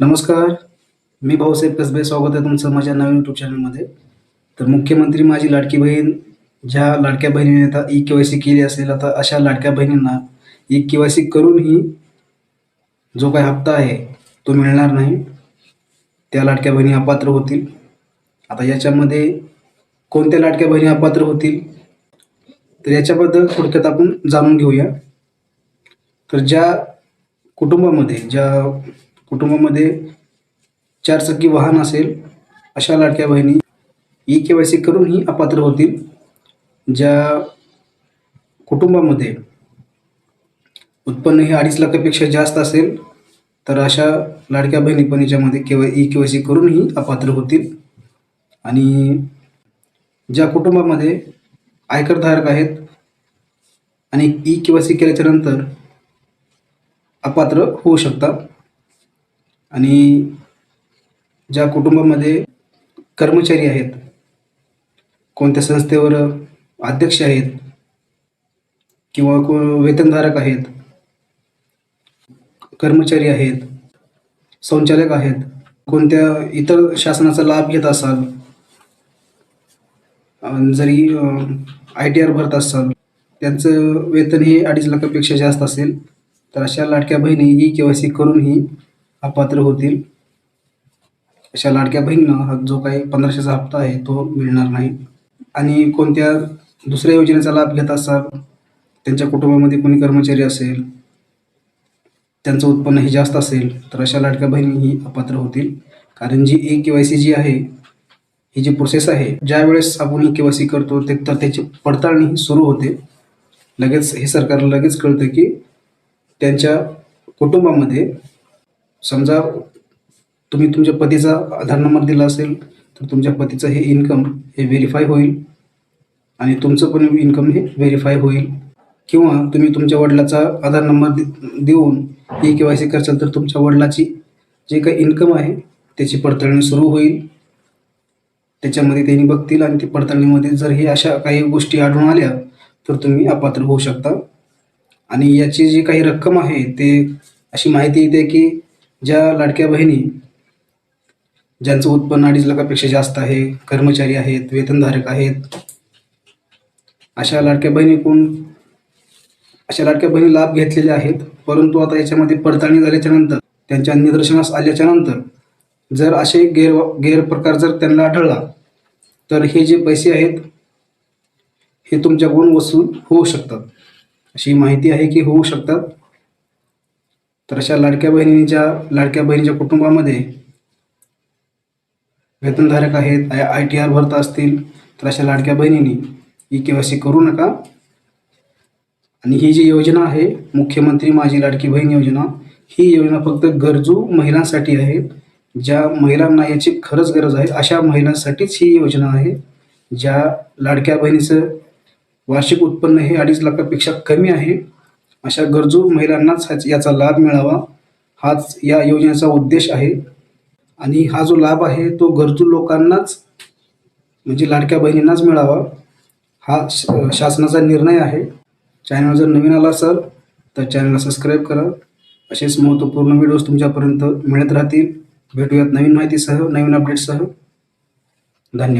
नमस्कार. मी भाऊसाहेब कसबे. स्वागत आहे तुमचं माझ्या नवीन यूट्यूब चॅनलमध्ये तर मुख्यमंत्री माझी लाडकी बहीण ज्या लाडक्या बहिणीने आता ई के वाय सी केली असेल आता अशा लाडक्या बहिणींना ई के वाय सी करूनही जो काही हप्ता आहे तो मिळणार नाही. त्या लाडक्या बहिणी अपात्र होतील. आता याच्यामध्ये कोणत्या लाडक्या बहिणी अपात्र होतील तर याच्याबद्दल थोडक्यात आपण जाणून घेऊया. तर ज्या कुटुंबामध्ये ज्या कुटुंबामध्ये चारचाकी वाहन असेल अशा लाडक्या बहिणी ई के वाय सी करूनही अपात्र होतील ज्या कुटुंबामध्ये उत्पन्न हे अडीच लाखापेक्षा जास्त असेल तर अशा लाडक्या बहिणी पण याच्यामध्ये KY E K Y C करूनही अपात्र होतील. आणि ज्या कुटुंबामध्ये आयकरधारक आहेत आणि ई के वाय सी केल्याच्यानंतर अपात्र होऊ शकतात. आणि ज्या कुटुंबामध्ये कर्मचारी आहेत कोणत्या संस्थेवर अध्यक्ष आहेत किंवा को वेतनधारक आहेत कर्मचारी आहेत संचालक आहेत कोणत्या इतर शासनाचा लाभ घेत असाल जरी आय टी आर भरत असाल त्यांचं वेतन हे अडीच लाखापेक्षा जास्त असेल तर अशा लाडक्या बहिणी ई के वाय सी करूनही अपात्र होतील. अशा लाडक्या बहिणींना हा जो काही पंधराशेचा हप्ता आहे तो मिळणार नाही. आणि कोणत्या दुसऱ्या योजनेचा लाभ घेत असाल त्यांच्या कुटुंबामध्ये कोणी कर्मचारी असेल त्यांचं उत्पन्न हे जास्त असेल तर अशा लाडक्या बहिणी ही अपात्र होतील. कारण जी ए के वाय सी जी आहे ही जी प्रोसेस आहे ज्या वेळेस आपण ई के वाय सी करतो ते तर त्याची पडताळणी सुरू होते. लगेच हे सरकारला लगेच कळतं की त्यांच्या कुटुंबामध्ये समजा तुम्ही तुमच्या पतीचा आधार नंबर दिला असेल तर तुमच्या पतीचं हे इन्कम हे व्हेरीफाय होईल आणि तुमचं पण इन्कम हे व्हेरीफाय होईल. किंवा तुम्ही तुमच्या वडिलाचा आधार नंबर देऊन ई के वाय सी करसाल तर तुमच्या वडिलाची जे काही इन्कम आहे त्याची पडताळणी सुरू होईल. त्याच्यामध्ये त्यांनी बघतील आणि ते पडताळणीमध्ये जर हे अशा काही गोष्टी आढळून आल्या तर तुम्ही अपात्र होऊ शकता. आणि याची जी काही रक्कम आहे ते अशी माहिती येते की ज्या लाडक्या बहिणी ज्यांचं उत्पन्न अडीच लाखापेक्षा जास्त आहे कर्मचारी आहेत वेतनधारक आहेत अशा लाडक्या बहिणी कोण अशा लाडक्या बहिणी लाभ घेतलेल्या आहेत परंतु आता याच्यामध्ये पडताळणी झाल्याच्यानंतर त्यांच्या निदर्शनास आल्याच्यानंतर जर असे गैर गैरप्रकार जर त्यांना आढळला तर हे जे पैसे आहेत हे तुमच्याकडून वसूल होऊ शकतात. अशी माहिती आहे की होऊ शकतात. तर अशा लाडक्या बहिणीच्या लाडक्या बहिणीच्या कुटुंबामध्ये वेतनधारक आहेत आय आय टी आर भरत असतील तर अशा लाडक्या बहिणींनी ई के वाय सी करू नका. आणि ही जी योजना आहे मुख्यमंत्री माझी लाडकी बहीण योजना ही योजना फक्त गरजू महिलांसाठी आहे. ज्या महिलांना याची खरंच गरज आहे अशा महिलांसाठीच ही योजना आहे. ज्या लाडक्या बहिणीचं वार्षिक उत्पन्न हे अडीच लाखापेक्षा कमी आहे अशा गरजू महिलांनाच ह्याच- याचा लाभ मिळावा. हाच या योजनेचा उद्देश आहे. आणि हा जो लाभ आहे तो गरजू लोकांनाच म्हणजे लाडक्या बहिणींनाच मिळावा. हा शासनाचा निर्णय आहे. चॅनल जर नवीन आला असाल तर चॅनलला सबस्क्राईब करा. असेच महत्त्वपूर्ण व्हिडिओज तुमच्यापर्यंत मिळत राहतील. भेटूयात नवीन माहितीसह नवीन अपडेटसह धन्यवाद.